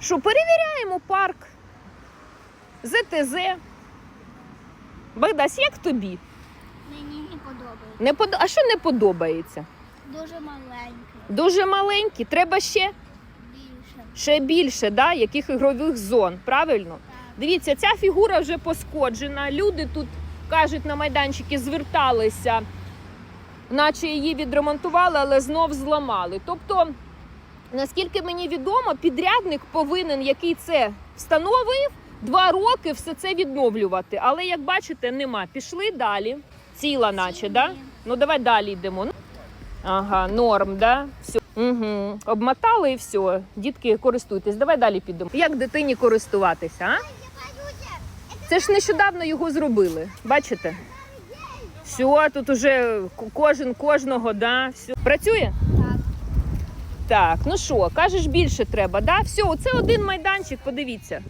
Що перевіряємо парк. ЗТЗ. Богдась, як тобі? Мені не подобається. Не под... А що не подобається? Дуже маленький. Дуже маленькі, треба ще, Більше. ще більше, да? яких ігрових зон, правильно? Так. Дивіться, ця фігура вже пошкоджена. Люди тут кажуть на майданчики, зверталися, наче її відремонтували, але знов зламали. Тобто, наскільки мені відомо, підрядник повинен, який це встановив, два роки все це відновлювати. Але як бачите, нема. Пішли далі. Ціла, наче, да? Ну давай далі йдемо. Ага, норм, да? Все. Угу. Обмотали і все. Дітки, користуйтесь. Давай далі підемо. Як дитині користуватися, а? Це ж нещодавно його зробили. Бачите? Все, тут уже кожен кожного, да? Все. Працює? Так. Ну що, кажеш, більше треба, да? Все, оце один майданчик, подивіться.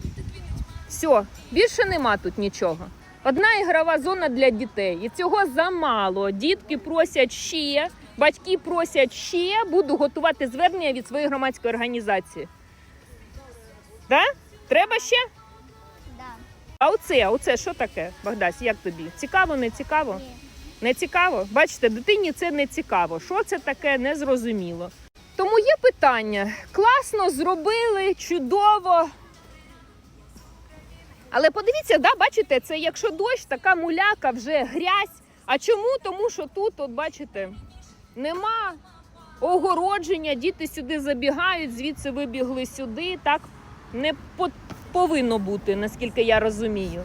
Все, більше нема тут нічого. Одна ігрова зона для дітей. І цього замало. Дітки просять ще, батьки просять ще. Буду готувати звернення від своєї громадської організації. Да? Треба ще? Да. А оце, оце що таке, Богдась, як тобі? Цікаво, не цікаво? Ні. Не цікаво? Бачите, дитині це не цікаво. Що це таке, не зрозуміло. Тому є питання. Класно зробили, чудово. Але подивіться, да, бачите, це якщо дощ, така муляка, вже грязь. А чому? Тому що тут, от бачите, нема огородження, діти сюди забігають, звідси вибігли сюди. Так не по- повинно бути, наскільки я розумію.